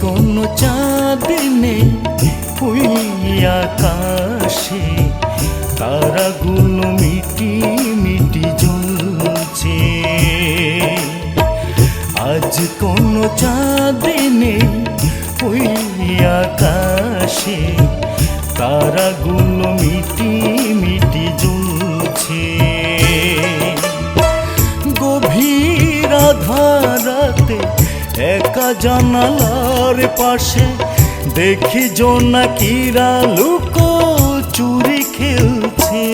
কোনো চাঁদ নেই ওই আকাশে। তারাগুলো মিটি মিটি জ্বলছে। আজ কোনো চাঁদ নেই ওই আকাশে। তারাগুলো মিটি মিটি জানালার পাশে দেখি জোনাকিরা লুকো চুরি খেলছে।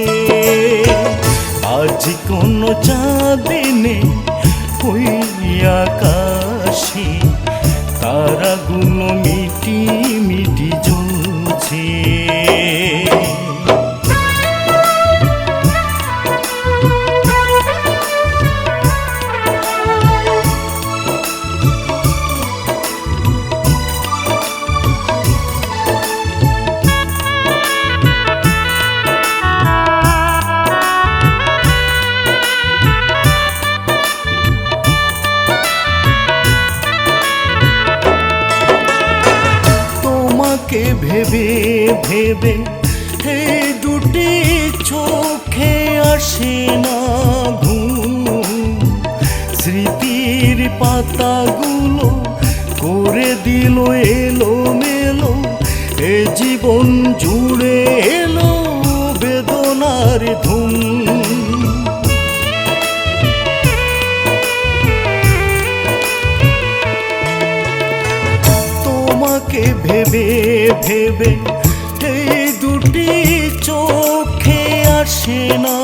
আজ কোনো চাঁদে ভেবে ভেবে হে দুটি চোখে আসে না ঘুম। স্মৃতির পাতাগুলো করে দিল এলো মেলো এ জীবন জুড়ে তোমাকে ভেবে ভেবে এই দুটি চোখে আসে না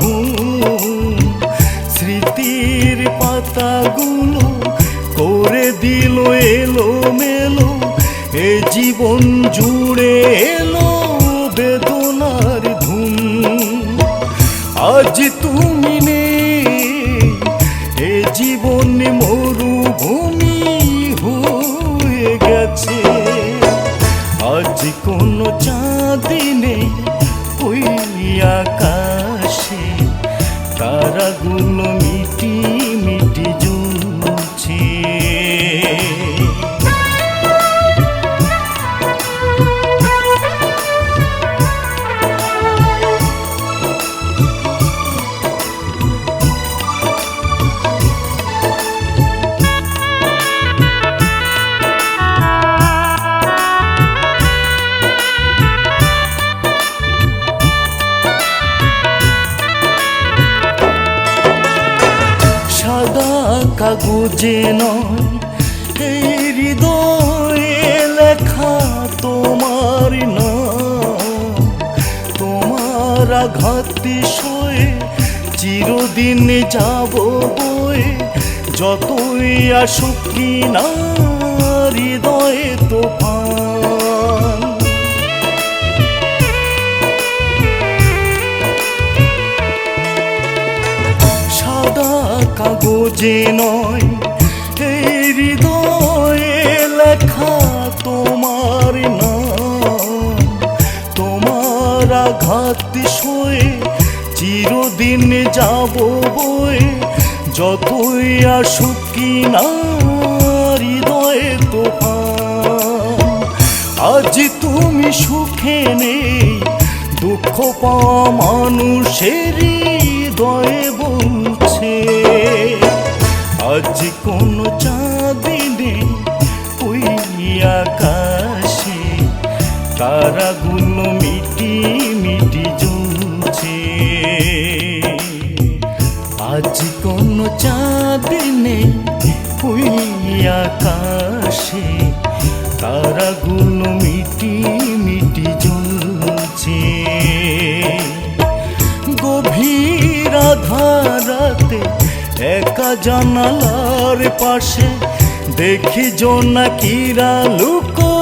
ঘুম। স্মৃতির পাতাগুলো করে দিল এলো মেলো এ জীবন জুড়ে এলো বেদনার ধুম। আজ তুমি আজ কোনো চাঁদি কাগজে নয় এই হৃদয়ে লেখা তোমার না তোমার আঘাতি সয়ে চিরদিন যাব বয়ে, যতই আসুক কি না হৃদয়ে তোফান। কাগজে নয়, এই হৃদয়ে লেখা তোমার নাম। তোমার আঘাত সয়ে চিরদিন যাব বয়ে, যতই আসুক কি না হৃদয়ে তোফান। আজ তুমি সুখে নেই, দুঃখ পাওয়া মানুষের হৃদয়ে বলছে। আজ কোনো চাঁদি নেই ওই আকাশে তারাগুলো মিটি মিটি জ্বলছে। আজ কোনো চাঁদ নেই ওই আকাশে তারাগুলো মিটি মিটি জ্বলছে। গভীর আধারাতে একা জানালার পাশে দেখি জোনাকিরা লুকো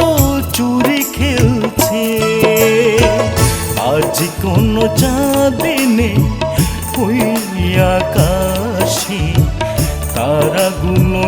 চুরি খেলছে। আজ কোনো চাঁদিনে ওই আকাশে তারাগুলো